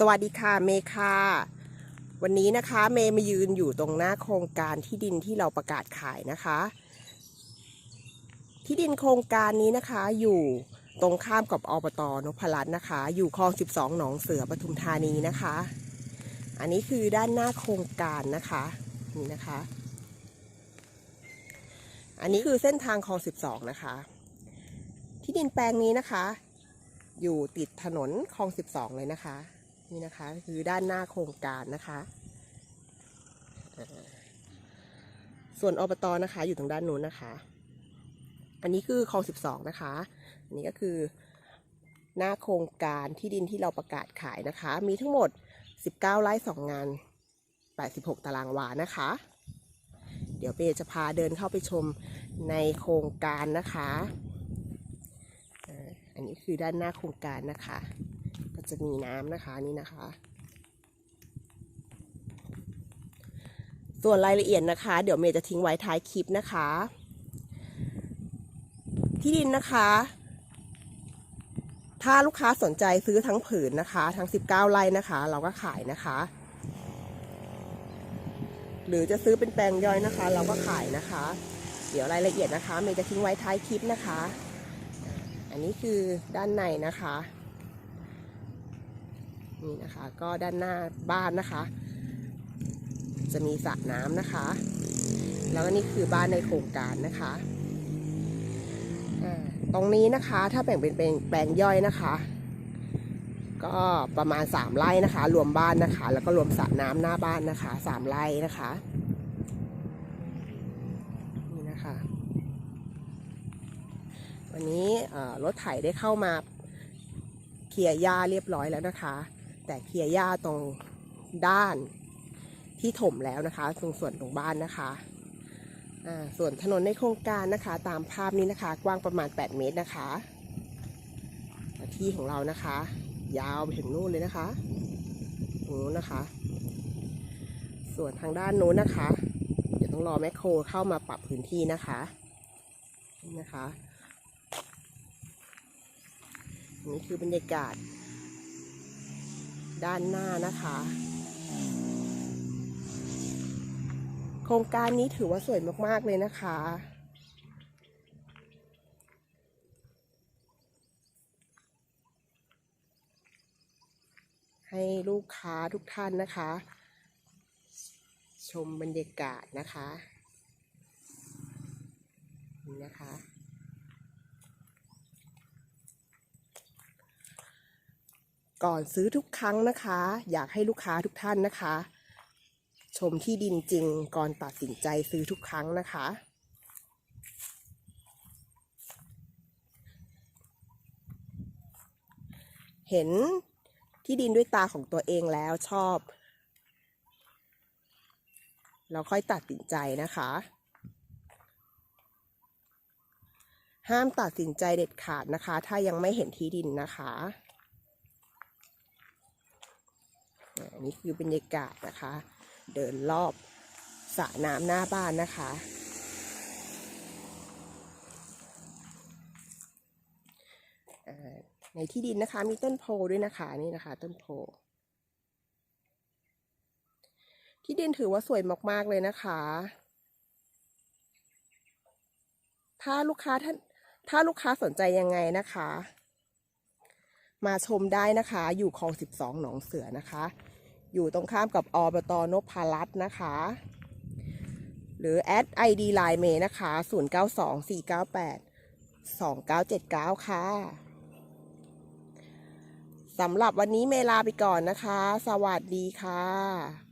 สวัสดีค่ะเมย์ค่ะ วันนี้นะคะเมย์มายืนอยู่ตรงหน้าโครงการที่ดินที่เราประกาศขายนะคะ ที่ดินโครงการนี้นะคะอยู่ตรงข้ามกับอบตนพรัตน์นะคะ อยู่คลอง 12 หนองเสือปทุมธานีนะคะ อันนี้คือด้านหน้าโครงการนะคะนี่นะคะ อันนี้คือเส้นทางคลอง 12 นะคะ ที่ดินแปลงนี้นะคะ อยู่ติดถนนคลอง 12 เลยนะคะ นี่นะคะ คือด้านหน้าโครงการนะคะ ส่วนอบตนะคะ อยู่ตรงด้านนู้นนะคะ อันนี้คือคลอง12นะคะ อันนี้ก็คือหน้าโครงการที่ดินที่เราประกาศขายนะคะ มีทั้งหมด 19 ไร่2งาน 86 ตารางวานะคะ เดี๋ยวเปจะพาเดินเข้าไปชมในโครงการนะคะ อันนี้คือด้านหน้าโครงการนะคะ ก็จะมีน้ำนะคะนี่นะคะ ส่วนรายละเอียดนะคะ เดี๋ยวเมย์จะทิ้งไว้ท้ายคลิปนะคะ ที่ดินนะคะ ถ้าลูกค้าสนใจซื้อทั้งผืนนะคะ ทั้ง 19 ไร่นะคะ เราก็ขายนะคะ หรือจะซื้อเป็นแปลงย่อยนะคะ เราก็ขายนะคะ เดี๋ยวรายละเอียดนะคะ เมย์จะทิ้งไว้ท้ายคลิปนะคะ อันนี้คือด้านในนะคะ นี่นะคะ ก็ด้านหน้าบ้านนะคะ จะมีสระน้ำนะคะ แล้วก็นี่คือบ้านในโครงการนะคะตรงนี้นะคะถ้าแบ่งเป็นแปลงย่อยนะคะ ก็ประมาณ 3ไร่นะคะ รวมบ้านนะคะ แล้วก็รวมสระน้ำหน้าบ้านนะคะ 3ไร่นะคะนี่นะคะ วันนี้เอ่อรถไถได้เข้ามาเคลียร์หญ้าเรียบร้อยแล้วนะคะ แต่เคลียร์หญ้าตรงด้านที่ถมแล้วนะคะ ตรงส่วนตรงบ้านนะคะส่วนถนนในโครงการนะคะ ตามภาพนี้นะคะ กว้างประมาณ 8 เมตรนะคะ ที่ของเรานะคะ ยาวไปถึงนู่นเลยนะคะตรงนู้นนะคะ ส่วนทางด้านนู้นนะคะ เดี๋ยวต้องรอแมคโครเข้ามาปรับพื้นที่นะคะนะคะนี่คือบรรยากาศ ด้านหน้านะคะ โครงการนี้ถือว่าสวยมาก ๆ เลยนะคะ ให้ลูกค้าทุกท่านนะคะ ชมบรรยากาศนะคะนี่นะคะ ก่อนซื้อทุกครั้งนะคะ อยากให้ลูกค้าทุกท่านนะคะ ชมที่ดินจริงก่อนตัดสินใจซื้อทุกครั้งนะคะ เห็นที่ดินด้วยตาของตัวเองแล้วชอบ เราค่อยตัดสินใจนะคะ ห้ามตัดสินใจเด็ดขาดนะคะ ถ้ายังไม่เห็นที่ดินนะคะ อั นนี้คือบรรยากาศนะคะ เดินรอบสระน้ำหน้าบ้านนะคะ ในที่ดินนะคะมีต้นโพด้วยนะคะนี่นะคะ ต้นโพที่ดินถือว่าสวยมาก ๆ เลยนะคะ ถ้าลูกค้าท่านถ้าลูกค้าสนใจยังไงนะคะ มาชมได้นะคะ อยู่คลอง 12 หนองเสือนะคะ อยู่ตรงข้ามกับอบตนพรัตน์นะคะ หรือแอดไอดีไลน์เมนะคะ 092498 2979 ค่ะสำหรับวันนี้เมลาไปก่อนนะคะ สวัสดีค่ะ